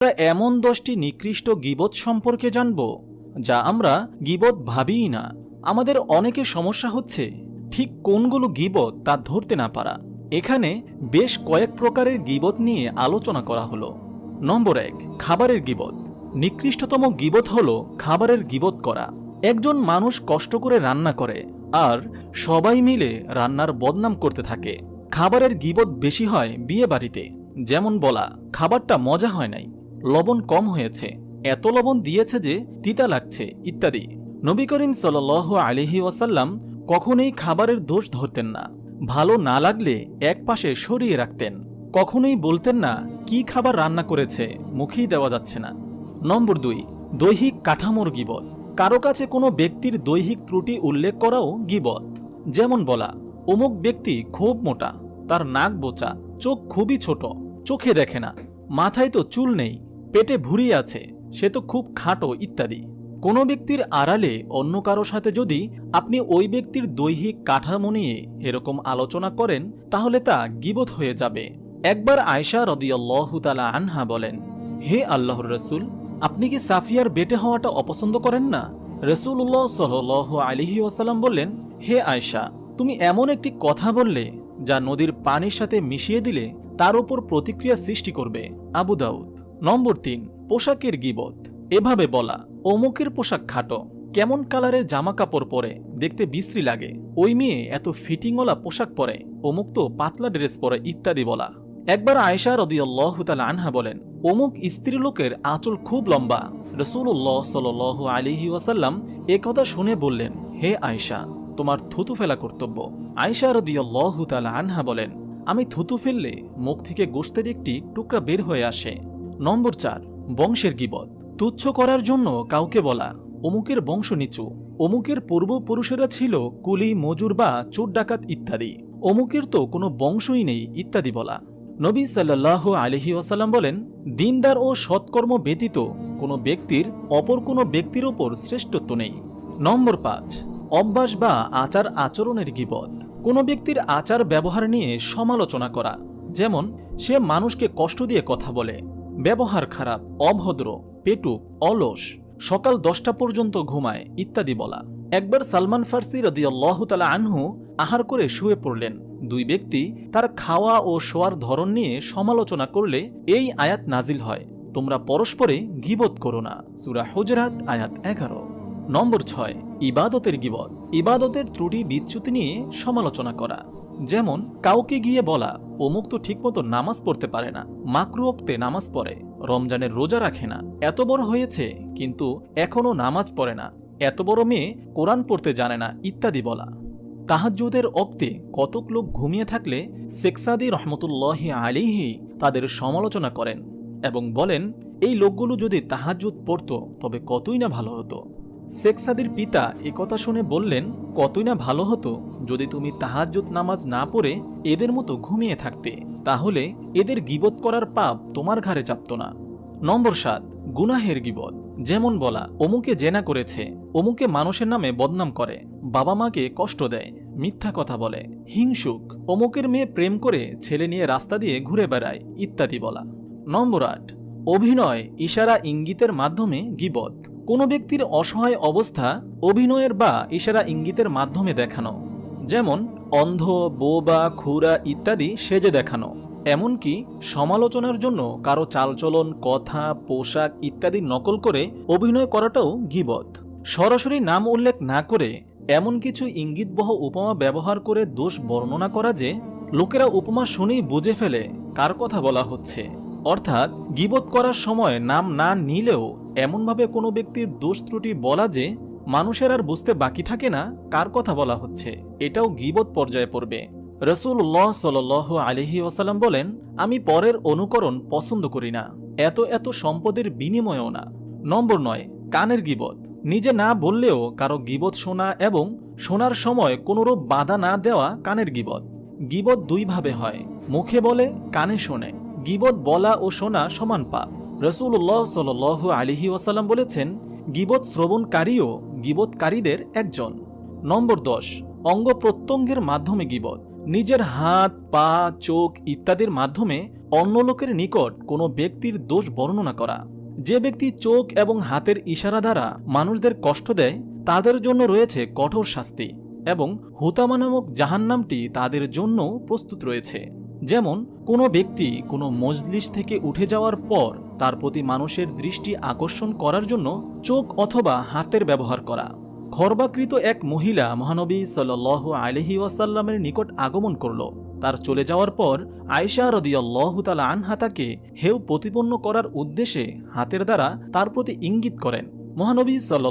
আমরা এমন দশটি নিকৃষ্ট গিবত সম্পর্কে জানব, যা আমরা গিবত ভাবিই না। আমাদের অনেকের সমস্যা হচ্ছে, ঠিক কোনগুলো গিবত তা ধরতে না পারা। এখানে বেশ কয়েক প্রকারের গিবত নিয়ে আলোচনা করা হলো। নম্বর এক, খাবারের গিবত নিকৃষ্টতম গিবত হল খাবারের গিবত করা। একজন মানুষ কষ্ট করে রান্না করে, আর সবাই মিলে রান্নার বদনাম করতে থাকে। খাবারের গিবত বেশি হয় বিয়ে বাড়িতে যেমন বলা, খাবারটা মজা হয় নাই। লবণ কম হয়েছে। এত লবণ দিয়েছে যে তিতা লাগছে, ইত্যাদি। নবী করিম সাল আলিহি ওয়াসাল্লাম কখনোই খাবারের দোষ ধরতেন না। ভালো না লাগলে এক পাশে সরিয়ে রাখতেন। কখনোই বলতেন না, কি খাবার রান্না করেছে? মুখেই দেওয়া যাচ্ছে না। নম্বর দুই, দৈহিক কাঠামোর গিবত। কারও কাছে কোনো ব্যক্তির দৈহিক ত্রুটি উল্লেখ করাও গিবত। যেমন বলা, অমুক ব্যক্তি খুব মোটা, তার নাক বোচা, চোখ খুবই ছোট, চোখে দেখে না, মাথায় তো চুল নেই। পেটে ভুঁড়ি আছে, সে তো খুব খাটো ইত্যাদি। কোনো ব্যক্তির আড়ালে অন্য কারও সাথে যদি আপনি ওই ব্যক্তির দৈহিক কাঠামো নিয়ে এরকম আলোচনা করেন, তাহলে তা গিবত হয়ে যাবে। একবার আয়সা রদিয়াল্লাহু তালা আনহা বলেন, হে আল্লাহর রসুল, আপনি কি সাফিয়ার বেটে হওয়াটা অপছন্দ করেন না? রসুল্লাহ সাল আলিহি ওয়াসাল্লাম বললেন, হে আয়সা তুমি এমন একটি কথা বললে যা নদীর পানির সাথে মিশিয়ে দিলে তার উপর প্রতিক্রিয়া সৃষ্টি করবে। আবু দাউদ নম্বর তিন, পোশাকের গিবত। এভাবে বলা, অমুকের পোশাক খাটো, কেমন কালারের জামা কাপড় পরে, দেখতে বিশ্রী লাগে। ওই মেয়ে এত ফিটিংওয়ালা পোশাক পরে, অমুক তো পাতলা ড্রেস পরে ইত্যাদি বলা। একবার আয়সা রদিয়াল্লাহ তালা আনহা বলেন, অমুক স্ত্রীলোকের আঁচল খুব লম্বা। রসুল্লাহ সাল আলিহি ওয়াসাল্লাম একথা শুনে বললেন, হে আয়সা তোমার থুতু ফেলা কর্তব্য। আয়সা রদিয়াল্লাহ তালা আনহা বলেন, আমি থুতু ফেললে মুখ থেকে গোস্তের একটি টুকরা বের হয়ে আসে। নম্বর চার, বংশের গিবত। তুচ্ছ করার জন্য কাউকে বলা, অমুকের বংশ নিচু, অমুকের পূর্বপুরুষেরা ছিল কুলি, মজুর বা চোর ডাকাত ইত্যাদি। অমুকের তো কোনো বংশই নেই ইত্যাদি বলা। নবী সাল্লাহ আলহি ওয়াসাল্লাম বলেন, দিনদার ও সৎকর্ম ব্যতীত কোনো ব্যক্তির অপর কোনো ব্যক্তির ওপর শ্রেষ্ঠত্ব নেই। নম্বর পাঁচ, অভ্যাস বা আচার আচরণের গিবত। কোনো ব্যক্তির আচার ব্যবহার নিয়ে সমালোচনা করা, যেমন সে মানুষকে কষ্ট দিয়ে কথা বলে ব্যবহার খারাপ, অভদ্র পেটুক অলস, সকাল দশটা পর্যন্ত ঘুমায়, ইত্যাদি বলা। একবার সালমান ফার্সি রদিয়াল্লাহ তালা আনহু আহার করে শুয়ে পড়লেন। দুই ব্যক্তি তার খাওয়া ও শোয়ার ধরন নিয়ে সমালোচনা করলে এই আয়াত নাজিল হয়। তোমরা পরস্পরে গিবত করো না। সুরা হুজরাত, আয়াত এগারো। নম্বর ছয়, ইবাদতের গিবত। ইবাদতের ত্রুটি বিচ্যুতি নিয়ে সমালোচনা করা। যেমন, কাউকে গিয়ে বলা, অমুক তো ঠিকমতো নামাজ পড়তে পারে না মাকরু অক্তে নামাজ পড়ে, রমজানের রোজা রাখে না, এত বড় হয়েছে, কিন্তু এখনও নামাজ পড়ে না, এত বড় মেয়ে কোরআন পড়তে জানে না, ইত্যাদি বলা। তাহাজ্জুদের অক্তে কতক লোক ঘুমিয়ে থাকলে শেখসাদি রহমতুল্লাহ আলিহি তাদের সমালোচনা করেন এবং বলেন, এই লোকগুলো যদি তাহাজ্জুদ পড়ত, তবে কতই না ভালো হতো। শেখ সাদির পিতা একথা শুনে বললেন, কতই না ভালো হতো যদি তুমি তাহাজ্জুদ নামাজ না পড়ে এদের মতো ঘুমিয়ে থাকতে। তাহলে এদের গিবত করার পাপ তোমার ঘাড়ে চাপত না। নম্বর সাত, গুনাহের গিবত। যেমন বলা, অমুকে জেনা করেছে, অমুকে মানুষের নামে বদনাম করে, বাবা মাকে কষ্ট দেয়। মিথ্যা কথা বলে, হিংসুক, অমুকের মেয়ে প্রেম করে ছেলে নিয়ে রাস্তা দিয়ে ঘুরে বেড়ায়, ইত্যাদি বলা। নম্বর আট, অভিনয়, ইশারা, ইঙ্গিতের মাধ্যমে গিবত। কোনো ব্যক্তির অসহায় অবস্থা অভিনয়ের বা ইশারা ইঙ্গিতের মাধ্যমে দেখানো। যেমন, অন্ধ, বোবা, খুরা ইত্যাদি সেজে দেখানো। এমনকি সমালোচনার জন্য কারও চালচলন, কথা, পোশাক ইত্যাদি নকল করে অভিনয় করাটাও গিবত। সরাসরি নাম উল্লেখ না করে এমন কিছু ইঙ্গিতবহ উপমা ব্যবহার করে দোষ বর্ণনা করা যে, লোকেরা উপমা শুনেই বুঝে ফেলে কার কথা বলা হচ্ছে। অর্থাৎ গিবত করার সময় নাম না নিলেও এমনভাবে কোনো ব্যক্তির দোষ ত্রুটি বলা যে মানুষের আর বুঝতে বাকি থাকে না, কার কথা বলা হচ্ছে, এটাও গিবত পর্যায়ে পড়বে। রসুল্লাহ সাল আলহি ওসালাম বলেন, আমি পরের অনুকরণ পছন্দ করি না। এত এত সম্পদের বিনিময়েও না। নম্বর নয়, কানের গিবত। নিজে না বললেও কারও গিবত শোনা এবং শোনার সময় কোনোরূপ বাধা না দেওয়া কানের গিবত। গিবত দুইভাবে হয়। মুখে বলে, কানে শোনে। গিবত বলা ও শোনা সমান পাপ। রসুল্লাহ সাল আলিহি ওয়াসাল্লাম বলেছেন, গিবত শ্রবণকারীও গিবতকারীদের একজন। নম্বর দশ, অঙ্গ প্রত্যঙ্গের মাধ্যমে গিবত। নিজের হাত, পা, চোখ ইত্যাদির মাধ্যমে অন্য লোকের নিকট কোনো ব্যক্তির দোষ বর্ণনা করা। যে ব্যক্তি চোখ এবং হাতের ইশারা দ্বারা মানুষদের কষ্ট দেয়, তাদের জন্য রয়েছে কঠোর শাস্তি এবং হুতামা নামক জাহান্নামটি তাদের জন্য প্রস্তুত রয়েছে। যেমন, কোনো ব্যক্তি কোনো মজলিস থেকে উঠে যাওয়ার পর তার প্রতি মানুষের দৃষ্টি আকর্ষণ করার জন্য চোখ অথবা হাতের ব্যবহার করা। খর্বাকৃত এক মহিলা মহানবী সাল আলহি ওয়াসাল্লামের নিকট আগমন করল। তার চলে যাওয়ার পর আয়সা রদিয়াল্লাহ তালা আনহা তাকে হেউ প্রতিপন্ন করার উদ্দেশ্যে হাতের দ্বারা তার প্রতি ইঙ্গিত করেন। মহানবী সাল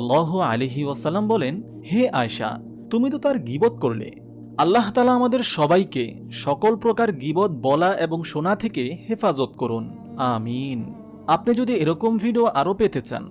আলহি ওয়াসাল্লাম বলেন, হে আয়সা তুমি তো তার গিবত করলে। আল্লাহ তালা আমাদের সবাইকে সকল প্রকার গিবত বলা এবং শোনা থেকে হেফাজত করুন। আমিন। আপনি যদি এরকম ভিডিও আরও পেতে চান